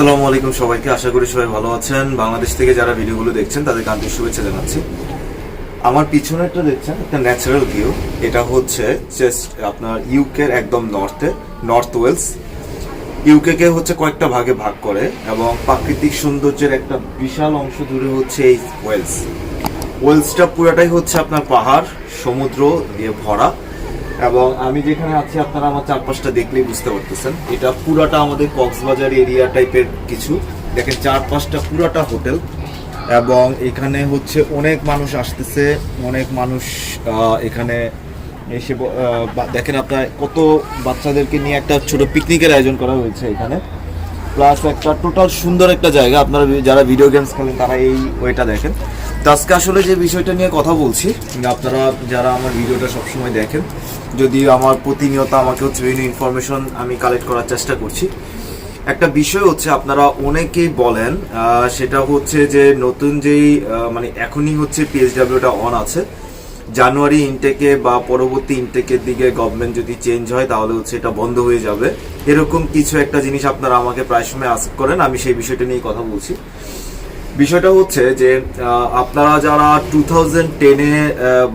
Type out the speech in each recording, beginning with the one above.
আসসালামু আলাইকুম সবাইকে। আশা করি সবাই ভালো আছেন। বাংলাদেশ থেকে যারা ভিডিওগুলো দেখছেন, তাদের আন্তরিক শুভেচ্ছা জানাচ্ছি। আমার পিছনে একটা দেখছেন, একটা ন্যাচারাল ভিউ এটা হচ্ছে জাস্ট আপনার ইউকের একদম নর্থে নর্থ ওয়েলস ইউকে কে হচ্ছে কয়েকটা ভাগে ভাগ করে এবং প্রাকৃতিক সৌন্দর্যের একটা বিশাল অংশ জুড়ে হচ্ছে এই ওয়েলস ওয়েলসটা পুরোটাই হচ্ছে আপনার পাহাড়, সমুদ্র দিয়ে ভরা। এবং আমি যেখানে আছি, আপনারা আমার চারপাশটা দেখলেই বুঝতে পারতেছেন। এটা পুরাটা আমাদের কক্সবাজার এরিয়া টাইপের কিছু। দেখেন, চারপাশটা পুরাটা হোটেল এবং এখানে হচ্ছে অনেক মানুষ আসতেছে, অনেক মানুষ এখানে এসে দেখেন আপনার কত বাচ্চাদেরকে নিয়ে একটা ছোট পিকনিকের আয়োজন করা হয়েছে এখানে। প্লাস একটা টোটাল সুন্দর একটা জায়গা। আপনারা যারা ভিডিও গেমস খেলেন, তারা এই ওয়েটা দেখেন। তো আজকে আসলে যে বিষয়টা নিয়ে কথা বলছি, আপনারা যারা আমার ভিডিওটা সবসময় দেখেন যদি আমার প্রতিনিয়ত আমাকে হচ্ছে বিভিন্ন ইনফরমেশন আমি কালেক্ট করার চেষ্টা করছি। একটা বিষয় হচ্ছে, আপনারা অনেকেই বলেন সেটা হচ্ছে যে নতুন যেই মানে এখনই হচ্ছে পিএসডাব্লিউটা অন আছে জানুয়ারি ইনটেকে বা পরবর্তী ইনটেকের দিকে গভর্নমেন্ট যদি চেঞ্জ হয়, তাহলে হচ্ছে এটা বন্ধ হয়ে যাবে। এরকম কিছু একটা জিনিস আপনারা আমাকে প্রায় সময় আস করেন, আমি সেই বিষয়টা নিয়ে কথা বলছি। বিষয়টা হচ্ছে যে আপনারা যারা টু থাউজেন্ড টেনে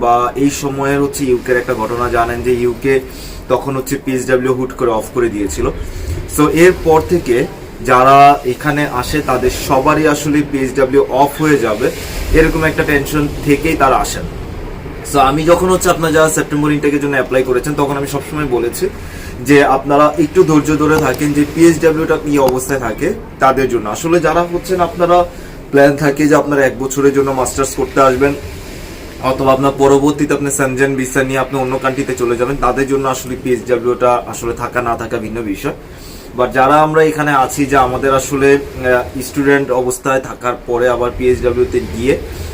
বা এই সময়ের হচ্ছে ইউকের একটা ঘটনা জানেন যে ইউকে তখন হচ্ছে পিএসডাব্লিউ হুট করে অফ করে দিয়েছিল। সো এরপর থেকে যারা এখানে আসে, তাদের সবারই আসলে পিএসডাব্লিউ অফ হয়ে যাবে। এরকম একটা টেনশন থেকেই তারা আসেন। সো আমি যখন হচ্ছে আপনার যারা সেপ্টেম্বর ইনটেকের জন্য অ্যাপ্লাই করেছেন, তখন আমি সবসময় বলেছি যে আপনারা একটু ধৈর্য ধরে থাকেন যে পিএইচডাব্লিউটা কি অবস্থায় থাকে তাদের জন্য। আসলে যারা হচ্ছেন আপনারা প্ল্যান থাকে যে আপনারা এক বছরের জন্য মাস্টার্স করতে আসবেন, অথবা আপনার পরবর্তীতে আপনি সেনজেন ভিসা নিয়ে আপনি অন্য কান্ট্রিতে চলে যাবেন, তাদের জন্য আসলে পিএইচডাব্লিউটা আসলে থাকা না থাকা ভিন্ন বিষয়। বাট যারা আমরা এখানে আছি, যে আমাদের আসলে স্টুডেন্ট অবস্থায় থাকার পরে আবার পিএইচডাব্লিউতে গিয়ে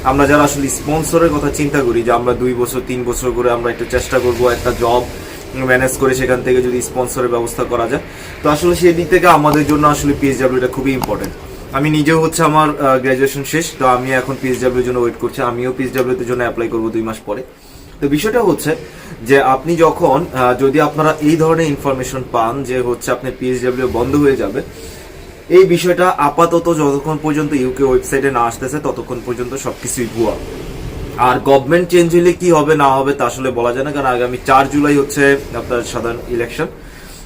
আমরা যারা আসলে স্পন্সরের কথা চিন্তা করি, যে আমরা দুই বছর, তিন বছর করে আমরা একটু চেষ্টা করব একটা জব ম্যানেজ করে সেখান থেকে যদি স্পন্সরের ব্যবস্থা করা যায়। তো আসলে সেই দিক থেকে আমাদের জন্য আসলে পিএইচডাব্লিউটা খুবই ইম্পর্টেন্ট আমি নিজেও হচ্ছে আমার গ্র্যাজুয়েশন শেষ, তো আমি এখন পিএইচডাব্লিউর জন্য ওয়েট করছি। আমিও পিএইচডাব্লিউর জন্য অ্যাপ্লাই করব দুই মাস পরে। তো বিষয়টা হচ্ছে যে আপনি যখন যদি আপনারা এই ধরনের ইনফরমেশন পান যে হচ্ছে আপনার পিএইচডাব্লিউ বন্ধ হয়ে যাবে, এই বিষয়টা আপাতত যতক্ষণ পর্যন্ত ইউকে ওয়েবসাইটে না আসতেছে, ততক্ষণ পর্যন্ত সবকিছুই ভুয়া। আর গভর্নমেন্ট চেঞ্জ হলে কি হবে, না হবে, তা আসলে বলা যায় না, কারণ আগামী চার জুলাই হচ্ছে আপনার সাধারণ ইলেকশন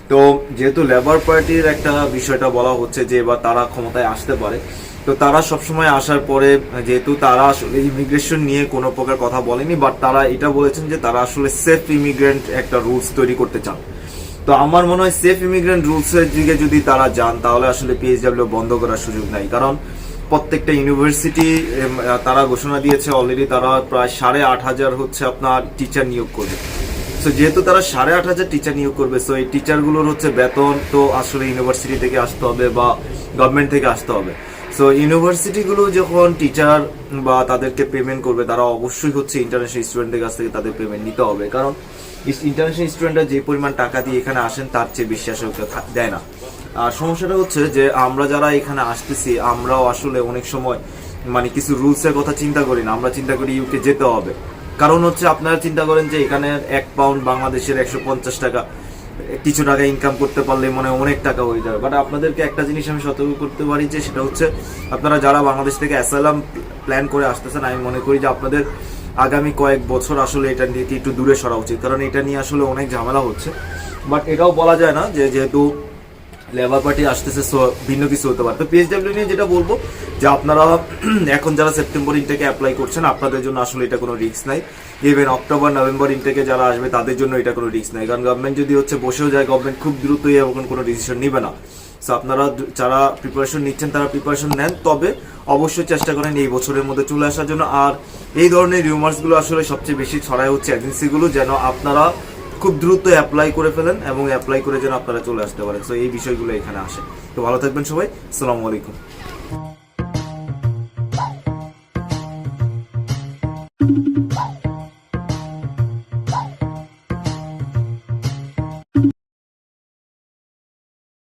তো যেহেতু লেবার পার্টির একটা বিষয়টা বলা হচ্ছে যে এবার তারা ক্ষমতায় আসতে পারে তো তারা সবসময় আসার পরে, যেহেতু তারা আসলে ইমিগ্রেশন নিয়ে কোনো প্রকার কথা বলেনি বাট তারা এটা বলেছেন যে তারা আসলে সেফ ইমিগ্রেন্ট একটা রুলস তৈরি করতে চান। তো আমার মনে হয় সেফ ইমিগ্রেন্ট রুলস এর দিকে যদি তারা যান, তাহলে আসলে পিএইচডাব্লিউ বন্ধ করার সুযোগ নাই। কারণ প্রত্যেকটা ইউনিভার্সিটি তারা ঘোষণা দিয়েছে অলরেডি তারা প্রায় সাড়ে আট হাজার হচ্ছে আপনার টিচার নিয়োগ করবে। সো যেহেতু তারা সাড়ে আট হাজার টিচার নিয়োগ করবে সো এই টিচারগুলোর হচ্ছে বেতন তো আসলে ইউনিভার্সিটি থেকে আসতে হবে বা গভর্নমেন্ট থেকে আসতে হবে। সো ইউনিভার্সিটিগুলো যখন টিচার বা তাদেরকে পেমেন্ট করবে, তারা অবশ্যই হচ্ছে ইন্টারন্যাশনাল স্টুডেন্টের কাছ থেকে তাদের পেমেন্ট নিতে হবে। কারণ ইন্টারন্যাশনাল স্টুডেন্টরা যে পরিমাণ টাকা দিয়ে এখানে আসেন, তার চেয়ে বেশি দেয় না। আর সমস্যাটা হচ্ছে যে, আমরা যারা এখানে আসতেছি, আমরাও আসলে অনেক সময় মানে কিছু রুলসের কথা চিন্তা করি না। আমরা চিন্তা করি ইউকে যেতে হবে। কারণ হচ্ছে আপনারা চিন্তা করেন যে, এখানে এক পাউন্ড বাংলাদেশের একশো পঞ্চাশ টাকা। কিছু টাকা ইনকাম করতে পারলে মনে অনেক টাকা হয়ে যাবে বাট আপনাদেরকে একটা জিনিস আমি সতর্ক করতে পারি যে, সেটা হচ্ছে আপনারা যারা বাংলাদেশ থেকে অ্যাসাইলাম প্ল্যান করে আসতেছেন, আমি মনে করি যে আপনাদের আগামী কয়েক বছর আসলে এটা নিয়ে একটু দূরে সরা উচিত। কারণ এটা নিয়ে আসলে অনেক ঝামেলা হচ্ছে। বাট এটাও বলা যায় না যে, যেহেতু লেবার পার্টি আসতেছে ভিন্ন কিছু হতে পারে। তো পিএইচডাব্লিউ নিয়ে যেটা বলব, যে আপনারা এখন যারা সেপ্টেম্বর ইনটেকে অ্যাপ্লাই করছেন, আপনাদের জন্য আসলে এটা কোনো রিস্ক নাই। ইভেন অক্টোবর নভেম্বর ইনটেকে যারা আসবে, তাদের জন্য এটা কোনো রিস্ক নাই। কারণ গভর্নমেন্ট যদি হচ্ছে বসেও যায় গভর্নমেন্ট খুব দ্রুতই এখন কোনো ডিসিশন নিবে না। সো আপনারা যারা প্রিপারেশন নিচ্ছেন, তারা প্রিপারেশন নেন। তবে অবশ্যই চেষ্টা করেন এই বছরের মধ্যে চলে আসার জন্য। আর এই ধরনের রিউমার্সগুলো আসলে সবচেয়ে বেশি ছড়ায় হচ্ছে এজেন্সিগুলো যেন আপনারা খুব দ্রুত অ্যাপ্লাই করে ফেলেন এবং অ্যাপ্লাই করে যেন আপনারা চলে আসতে পারেন। তো এই বিষয়গুলো এখানে আসে। তো ভালো থাকবেন সবাই। আসসালামু আলাইকুম।